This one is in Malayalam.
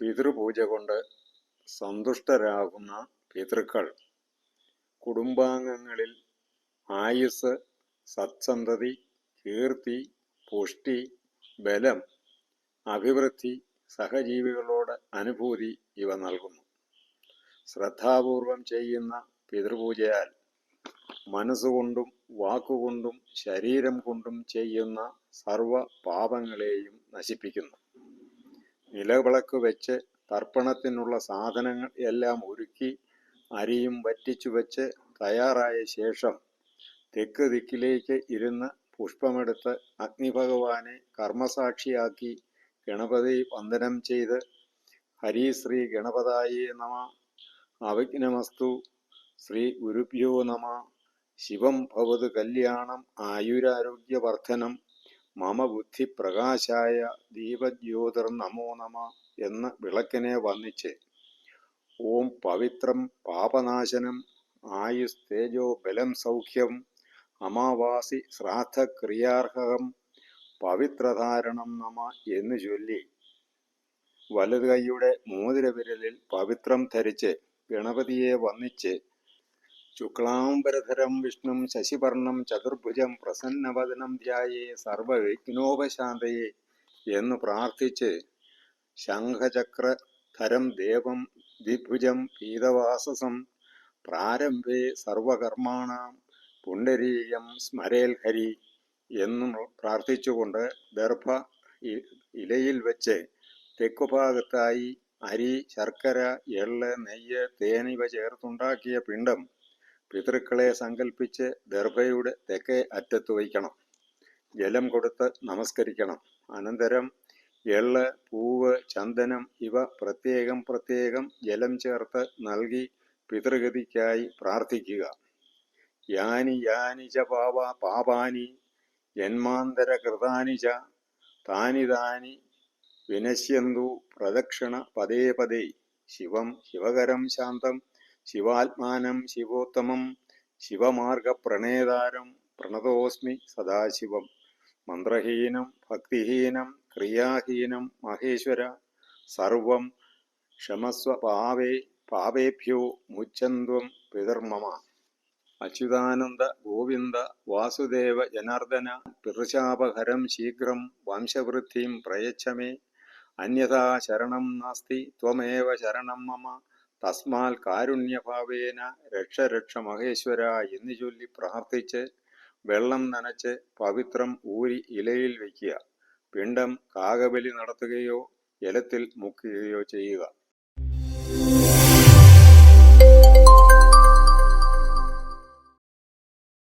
പിതൃപൂജ കൊണ്ട് സന്തുഷ്ടരാകുന്ന പിതൃക്കൾ. കുടുംബാംഗങ്ങളിൽ ആയുസ് സത്സന്തതി കീർത്തി പുഷ്ടി ബലം അഭിവൃദ്ധി സഹജീവികളോട് അനുഭൂതി ഇവ നൽകുന്നു. ശ്രദ്ധാപൂർവം ചെയ്യുന്ന പിതൃപൂജയാൽ മനസ്സുകൊണ്ടും വാക്കുകൊണ്ടും ശരീരം കൊണ്ടും ചെയ്യുന്ന സർവ പാപങ്ങളെയും നശിപ്പിക്കുന്നു. നിലവിളക്ക് വെച്ച് തർപ്പണത്തിനുള്ള സാധനങ്ങൾ എല്ലാം ഒരുക്കി അരിയും വറ്റിച്ചു വെച്ച് തയ്യാറായ ശേഷം തെക്ക് ദിക്കിലേക്ക് ഇരുന്ന് പുഷ്പമെടുത്ത് അഗ്നിഭഗവാനെ കർമ്മസാക്ഷിയാക്കി ഗണപതി വന്ദനം ചെയ്ത് ഹരിശ്രീ ഗണപതായേ നമ അവിഘ്നമസ്തു ശ്രീ ഗുരുഭ്യോ നമ ശിവം ഭവത് കല്യാണം ആയുരാരോഗ്യവർദ്ധനം മമ ബുദ്ധി പ്രകാശായ ദീപജ്യോതിർ നമോ നമ എന്ന് വിളക്കിനെ വന്നിച്ച് ഓം പവിത്രം പാപനാശനം ആയുസ് തേജോ ബലം സൗഖ്യം അമാവാസി ശ്രാദ്ധക്രിയാർഹകം പവിത്രധാരണം നമ എന്ന് ചൊല്ലി വലതു കൈയുടെ മോതിരവിരലിൽ പവിത്രം ധരിച്ച് ഗണപതിയെ വന്നിച്ച് ശുക്ലാംബരധരം വിഷ്ണും ശശിവർണം ചതുർഭുജം പ്രസന്നവദനം ധ്യായേ സർവവിഘ്നോപശാന്തയെ എന്ന് പ്രാർത്ഥിച്ച് ശംഖചക്രധരം ദേവം ദ്വിഭുജം പീതവാസസം പ്രാരംഭേ സർവകർമാണാം പുണ്ഡരീയം സ്മരേൽ ഹരി എന്നും പ്രാർത്ഥിച്ചുകൊണ്ട് ദർഭ ഇലയിൽ വെച്ച് തെക്കുഭാഗത്തായി അരി ശർക്കര എള്ള് നെയ്യ് തേനിവ ചേർത്തുണ്ടാക്കിയ പിണ്ടം പിതൃക്കളെ സങ്കല്പിച്ച് ദർഭയുടെ തെക്കേ അറ്റത്ത് വയ്ക്കണം. ജലം കൊടുത്ത് നമസ്കരിക്കണം. അനന്തരം എള്ള് പൂവ് ചന്ദനം ഇവ പ്രത്യേകം പ്രത്യേകം ജലം ചേർത്ത് നൽകി പിതൃഗതിക്കായി പ്രാർത്ഥിക്കുക. യാനി യാനി ച പാവ പാപാനി ജന്മാന്തര കൃതാനി ച താനി താനി വിനശ്യന്തു പ്രദക്ഷിണ പദേ പദേ. ശിവം ശിവകരം ശാന്തം ശിവാത്മാനം ശിവോത്തമം ശിവമാർഗപ്രണേതാരം പ്രണതോസ്മി സദാശിവം. മന്ത്രഹീനം ഭക്തിഹീനം ക്രിയാഹീനം മഹേശ്വര സർവം ക്ഷമസ്വ പാവേ പാവേഭ്യോ മുച്ചന്ത്വം പിതർമമ അച്യുതാനന്ദ ഗോവിന്ദ വാസുദേവ ജനാർദ്ദന പിതൃശാപഹരം ശീഘ്രം വംശവൃദ്ധിം പ്രയച്ഛമേ. അന്യഥാ ശരണം നാസ്തി ത്വമേവ ശരണം മമ. തസ്മാൽ കാരുണ്യഭാവേന രക്ഷ രക്ഷ മഹേശ്വര എന്ന് ചൊല്ലി പ്രാർത്ഥിച്ച് വെള്ളം നനച്ച് പവിത്രം ഊരി ഇലയിൽ വയ്ക്കുക പിണ്ടം കാകബലി നടത്തുകയോ ജലത്തിൽ മുക്കുകയോ ചെയ്യുക.